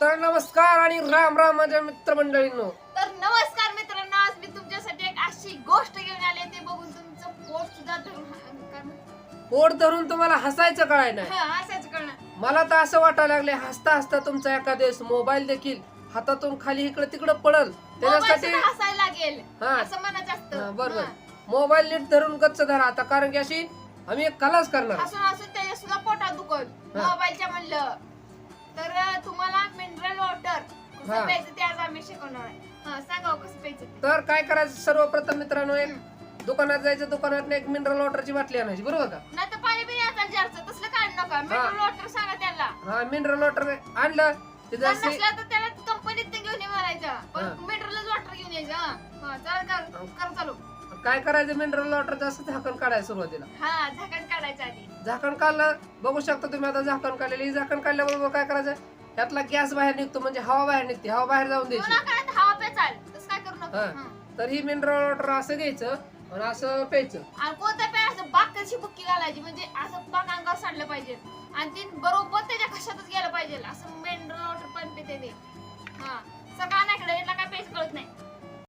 तर नमस्कार आणि राम राम माझ्या मित्रमंडळींनो तर नमस्कार मित्रांनो आज मी तुमच्यासाठी एक अशी गोष्ट घेऊन आले ते बघून तुमचं पोट सुद्धा धरून? पोट धरून तुम्हाला हसायचं कळाय नाही हा, हसायचं कळणार मला तर असं वाटायला लागले हसता हसता तुमचा एका दिवस मोबाईल देखील हातातून खाली इकडे तिकडे पडल मोबाईल त्याच्यासाठी सुद्धा हसायला लागेल हा. असं हा, असतं बरोबर हा. मोबाईल नीट धरून गच्च धरा आता कारण की अशी आम्ही एक कलाच करणार हसून हसून त्याच्या सुद्धा पोटात दुखत हा. मोबाईलच्या म्हणलं तर अं, तुम्हाला हा. कसं प्यायचं ते आज आम्ही शिकवणार आहे. हा सांगा हो, कसं प्यायचं ते. तर काय करायचं सर्वप्रथम मित्रांनो एक दुकानात जायचं दुकानात एक मिनरल वॉटरची बाटली आणायची बरोबर का? नाही तर पाणी बिणी आता जारचं तसलं काढ नका. मिनरल वॉटर सांगा त्याला हा मिनरल वॉटर आणलं. तिथं जर अशी- नसला तर त्याला कंपनीत ते घेऊन ये मारायचं पण हा. मिनरलच वॉटर घेऊन यायचं हा. हा चाल कर कर चालू. काय करायचं मिनरल वॉटरचं असं झाकण काढायचं सुरुवातीला. हा झाकण काढायचं आधी. झाकण काढलं बघू शकता तुम्ही आता झाकण काढलेली. झाकण काढल्याबरोबर काय करायचं? त्यातला गॅस बाहेर निघतो म्हणजे हवा बाहेर निघते हवा बाहेर जाऊन द्यायची. हवा पेचाल तसं काय करू नका. हा. हा. तर ही मिनरल वॉटर असं घ्यायचं आणि असं प्यायचं. आणि कोणत्या पेय असं बाग कशी बुक्की घालायची? म्हणजे असं बाग अंगावर सांडलं पाहिजे. आणि ती बरोबर त्याच्या कशातच गेलं पाहिजे. असं मिनरल